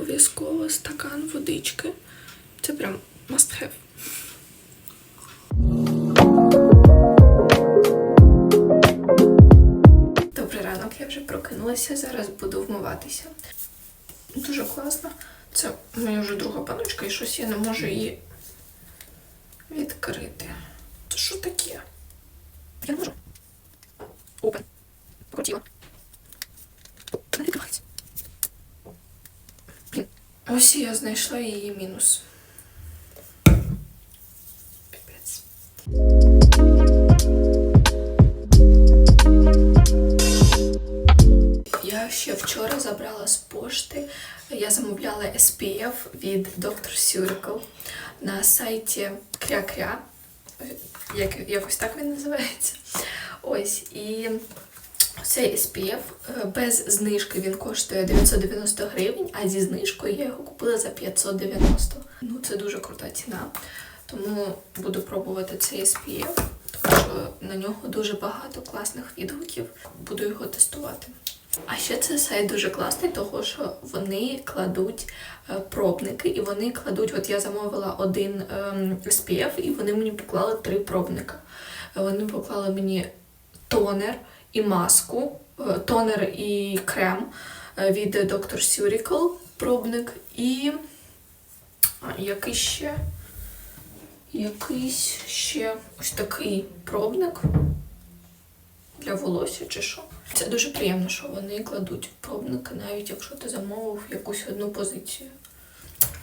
обов'язково стакан водички. Це прям must have. Добрий ранок, я вже прокинулася, зараз буду вмиватися. Дуже класно. Це моя вже друга паночка, і щось я не можу її відкрити. Це що таке? Я не можу. Ось я знайшла її мінус. Піпець. Я ще вчора забрала з пошти. Я замовляла SPF від Dr. Surical на сайті Кря-Кря. Як, якось так він називається. Ось. І цей SPF е, без знижки він коштує 990 гривень, а зі знижкою я його купила за 590. Ну, це дуже крута ціна. Тому буду пробувати цей SPF, тому що на нього дуже багато класних відгуків. Буду його тестувати. А ще цей сайт дуже класний, тому що вони кладуть е, пробники, і вони кладуть, от я замовила один ем, SPF, і вони мені поклали три пробника. Вони поклали мені тонер і маску, е, тонер і крем е, від Dr. Surical пробник, і який ще якийсь ще ось такий пробник для волосся чи що. Це дуже приємно, що вони кладуть пробники, навіть якщо ти замовив якусь одну позицію.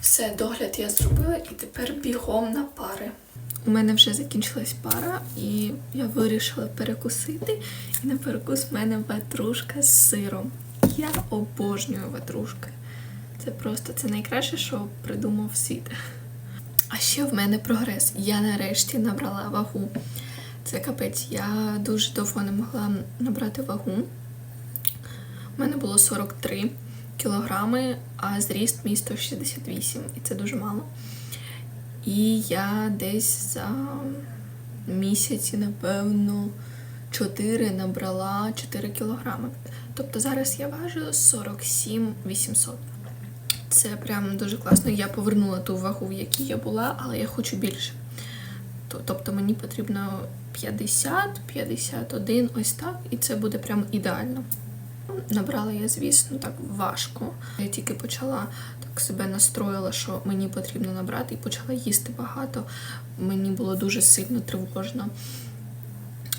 Все, догляд я зробила і тепер бігом на пари. У мене вже закінчилась пара, і я вирішила перекусити. І на перекус в мене ватрушка з сиром. Я обожнюю ватрушки. Це просто це найкраще, що придумав світ. А ще в мене прогрес. Я нарешті набрала вагу. Це капець, я дуже довго не могла набрати вагу. У мене було 43 кілограми, а зріст мій 168, і це дуже мало. І я десь за місяці, напевно, 4 набрала 4 кілограми. Тобто зараз я важу 47 800. Це прям дуже класно. Я повернула ту вагу, в якій я була, але я хочу більше. Тобто мені потрібно 50, 51, ось так, і це буде прям ідеально. Набрала я, звісно, так важко. Я тільки почала так себе настроїла, що мені потрібно набрати, і почала їсти багато. Мені було дуже сильно тривожно.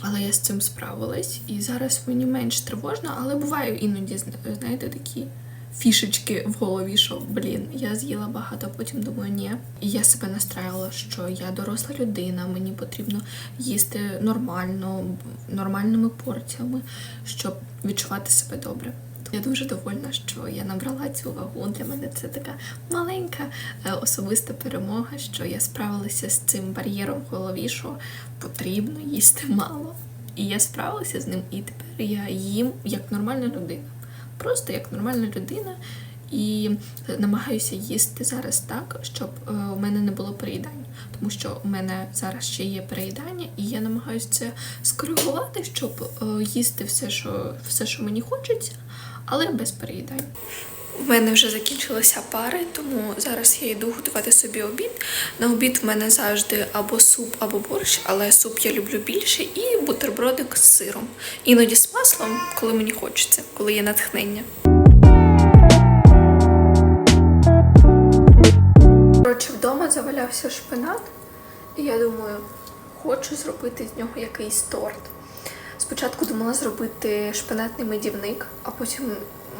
Але я з цим справилась, і зараз мені менш тривожно, але буває іноді, знаєте, такі фішечки в голові, що блін, я з'їла багато, потім думаю, ні. І я себе настраювала, що я доросла людина, мені потрібно їсти нормально, нормальними порціями, щоб відчувати себе добре. Я дуже довольна, що я набрала цю вагу. Для мене це така маленька е, особиста перемога, що я справилася з цим бар'єром в голові, що потрібно їсти мало. І я справилася з ним, і тепер я їм як нормальна людина. Просто як нормальна людина. І намагаюся їсти зараз так, щоб е, у мене не було переїдань. Тому що у мене зараз ще є переїдання, і я намагаюся це скоригувати, щоб е, їсти все, що, все, що мені хочеться, але без переїдань. У мене вже закінчилися пари, тому зараз я йду готувати собі обід. На обід в мене завжди або суп, або борщ, але суп я люблю більше, і бутербродик з сиром. Іноді з маслом, коли мені хочеться, коли є натхнення. Коротше, вдома завалявся шпинат, і я думаю, хочу зробити з нього якийсь торт. Спочатку думала зробити шпинатний медівник, а потім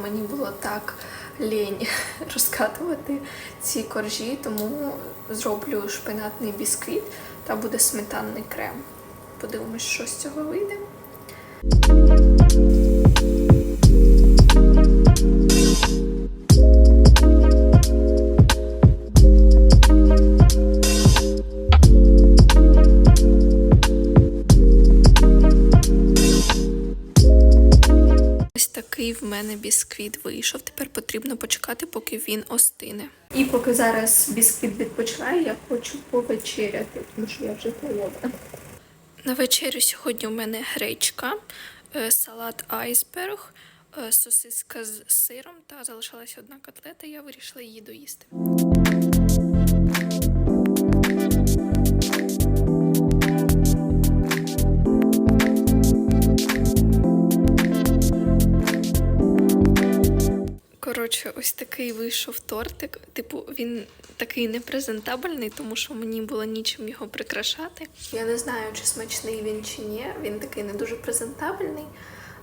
мені було так лінь розкатувати ці коржі, тому зроблю шпинатний бісквіт та буде сметанний крем. Подивимось, що з цього вийде. В мене бісквіт вийшов. Тепер потрібно почекати, поки він остине. І поки зараз бісквіт відпочиває, я хочу повечеряти, тому що я вже голодна. На вечерю сьогодні у мене гречка, е, салат айсберг, е, сосиска з сиром та залишилася одна котлета. Я вирішила її доїсти. Такий вийшов тортик. Типу, він такий непрезентабельний, тому що мені було нічим його прикрашати. Я не знаю, чи смачний він чи ні. Він такий не дуже презентабельний,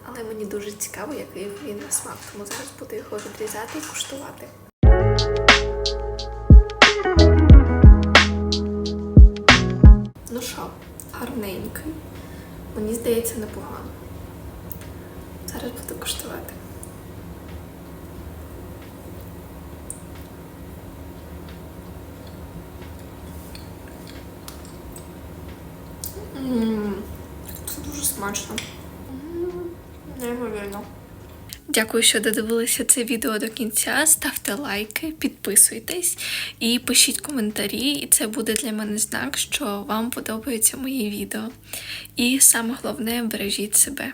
але мені дуже цікаво, який він на смак. Тому зараз буду його відрізати і куштувати. Ну що, гарненький. Мені здається, непогано. Зараз буду куштувати. Це дуже смачно. Неймовірно. Дякую, що додивилися це відео до кінця. Ставте лайки, підписуйтесь і пишіть коментарі, і це буде для мене знак, що вам подобаються мої відео. І саме головне бережіть себе.